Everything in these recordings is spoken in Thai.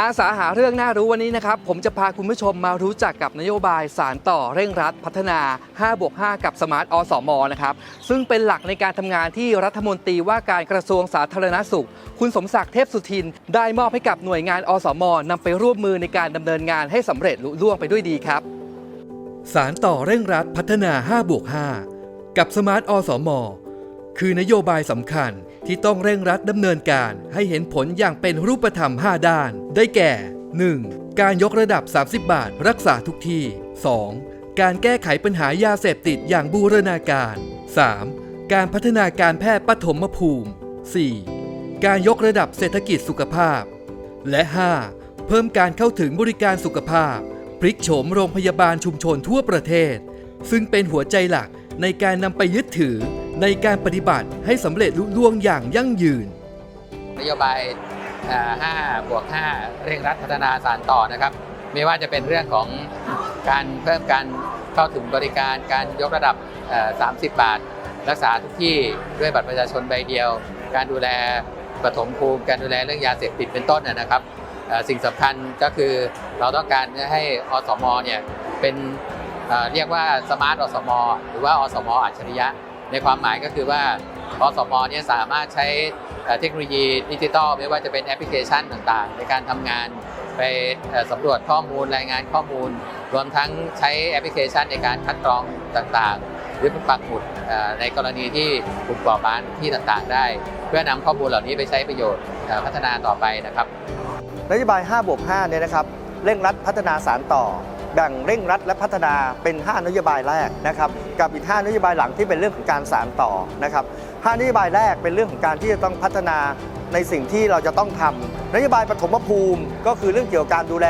อาสาหาเรื่องน่ารู้วันนี้นะครับ ผมจะพาคุณผู้ชมมารู้จักกับนโยบายสารต่อเร่งรัดพัฒนา 5บวก5กับสมาร์ทอสมนะครับ ซึ่งเป็นหลักในการทำงานที่รัฐมนตรีว่าการกระทรวงสาธารณสุข คุณสมศักดิ์เทพสุทิน ได้มอบให้กับหน่วยงานอสมนำไปร่วมมือในการดำเนินงานให้สำเร็จลุล่วงไปด้วยดีครับ สารต่อเร่งรัดพัฒนา5บวก5กับสมาร์ทอสม คือนโยบายสำคัญที่ต้องเร่งรัดดำเนินการให้เห็นผลอย่างเป็นรูปธรรม 5 ด้าน ได้แก่ 1. การยกระดับ 30 บาท รักษาทุกที่ 2. การแก้ไขปัญหายาเสพติดอย่างบูรณาการ 3. การพัฒนาการแพทย์ปฐมภูมิ 4. การยกระดับเศรษฐกิจสุขภาพ และ 5. เพิ่มการเข้าถึงบริการสุขภาพ พลิกโฉมโรงพยาบาลชุมชนทั่วประเทศ ซึ่งเป็นหัวใจหลัก ในการนำไปยึดถือในการปฏิบัติให้สำเร็จลุล่วงอย่างยั่งยืน นโยบาย 5 บวก 5 เร่งรัดพัฒนาสารต่อนะครับ ไม่ว่าจะเป็นเรื่องของการเพิ่มการเข้าถึงบริการ การยกระดับ 30 บาท รักษาทุกที่ด้วยบัตรประชาชนใบเดียว การดูแลปฐมภูมิ การดูแลเรื่องยาเสพติดเป็นต้นนะครับ สิ่งสำคัญก็คือเราต้องการให้อสมเนี่ยเป็น เรียกว่าสมาร์ทอสมหรือว่าอสมอัจฉริยะ ในความหมายก็คือว่าอสมเนี่ยสามารถใช้เทคโนโลยีดิจิทัลไม่ว่าจะเป็นแอปพลิเคชันต่างๆ ในการทำงานไปสำรวจข้อมูลรายงานข้อมูล รวมทั้งใช้แอปพลิเคชันในการคัดกรองต่างๆ หรือปักหมุดในกรณีที่กลุ่มก่อการที่ต่างๆ ได้ เพื่อนำข้อมูลเหล่านี้ไปใช้ประโยชน์พัฒนาต่อไปนะครับนโยบาย 5 บวก 5 เนี่ยนะครับ เร่งรัดพัฒนาสารต่อ แบ่งเร่งรัดและพัฒนาเป็น 5 นโยบายแรกนะครับกับอีก 5 นโยบายหลังที่เป็นเรื่องของการสารต่อนะครับ5นโยบายแรกเป็นเรื่องของการที่จะต้องพัฒนาในสิ่งที่เราจะต้องทำนโยบายปฐมภูมิ ก็คือเรื่องเกี่ยวกับการดูแล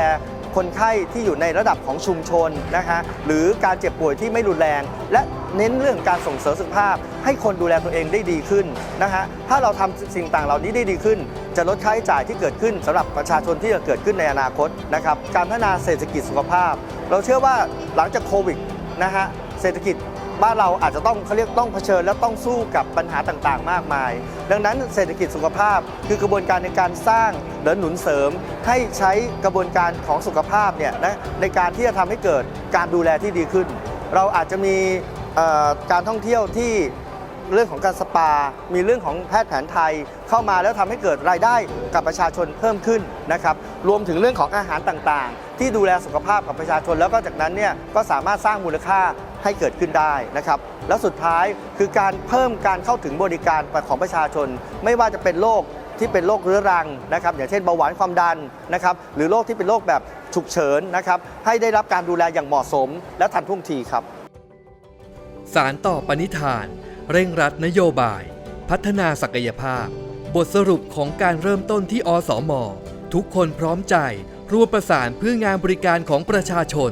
คนไข้ที่อยู่ในระดับของชุมชนนะฮะหรือการเจ็บป่วยที่ไม่รุนแรง และเน้นเรื่องการส่งเสริมสุขภาพ ให้คนดูแลตัวเองได้ดีขึ้นนะฮะถ้าเราทำสิ่งต่างเหล่านี้ได้ดีขึ้น จะลดค่าใช้จ่ายที่เกิดขึ้นสำหรับประชาชนที่จะเกิดขึ้นในอนาคตนะครับการพัฒนาเศรษฐกิจสุขภาพ เราเชื่อว่าหลังจากโควิดนะฮะเศรษฐกิจบ้านเราอาจจะต้องเขาเรียกต้องเผชิญและต้องสู้กับปัญหาต่างๆ มากมาย ดังนั้นเศรษฐกิจสุขภาพคือกระบวนการในการสร้างหรือหนุนเสริม ให้ใช้กระบวนการของสุขภาพเนี่ยนะในการที่จะทำให้เกิดการดูแลที่ดีขึ้น เราอาจจะมีการท่องเที่ยวที่ เรื่องของการสปา มีเรื่องของแพทย์แผนไทยเข้ามาแล้วทำให้เกิดรายได้กับประชาชนเพิ่มขึ้นนะครับรวมถึงเรื่องของอาหารต่างๆ ที่ดูแลสุขภาพกับประชาชน แล้วก็จากนั้นเนี่ยก็สามารถสร้างมูลค่าให้เกิดขึ้นได้นะครับแล้วสุดท้ายคือการเพิ่มการเข้าถึงบริการของประชาชน ไม่ว่าจะเป็นโรคที่เป็นโรคเรื้อรังนะครับอย่างเช่นเบาหวานความดันนะครับหรือโรคที่เป็นโรคแบบฉุกเฉินนะครับให้ได้รับการดูแลอย่างเหมาะสม และทันท่วงทีครับ สารต่อปณิธาน เร่งรัดนโยบาย พัฒนาศักยภาพ บทสรุปของการเริ่มต้นที่อสมทุกคนพร้อมใจร่วมประสานเพื่องานบริการของประชาชน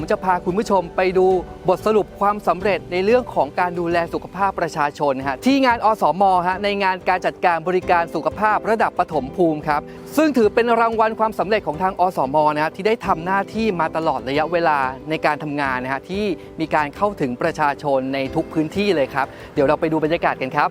ผมจะพาคุณผู้ชมไปดูบทสรุปความสำเร็จในเรื่องของการดูแลสุขภาพประชาชนฮะที่งานอสมฮะในงานการจัดการบริการสุขภาพระดับปฐมภูมิครับซึ่งถือเป็นรางวัลความสำเร็จของทางอสมนะฮะที่ได้ทำหน้าที่มาตลอดระยะเวลาในการทำงานนะฮะที่มีการเข้าถึงประชาชนในทุกพื้นที่เลยครับ เดี๋ยวเราไปดูบรรยากาศกันครับ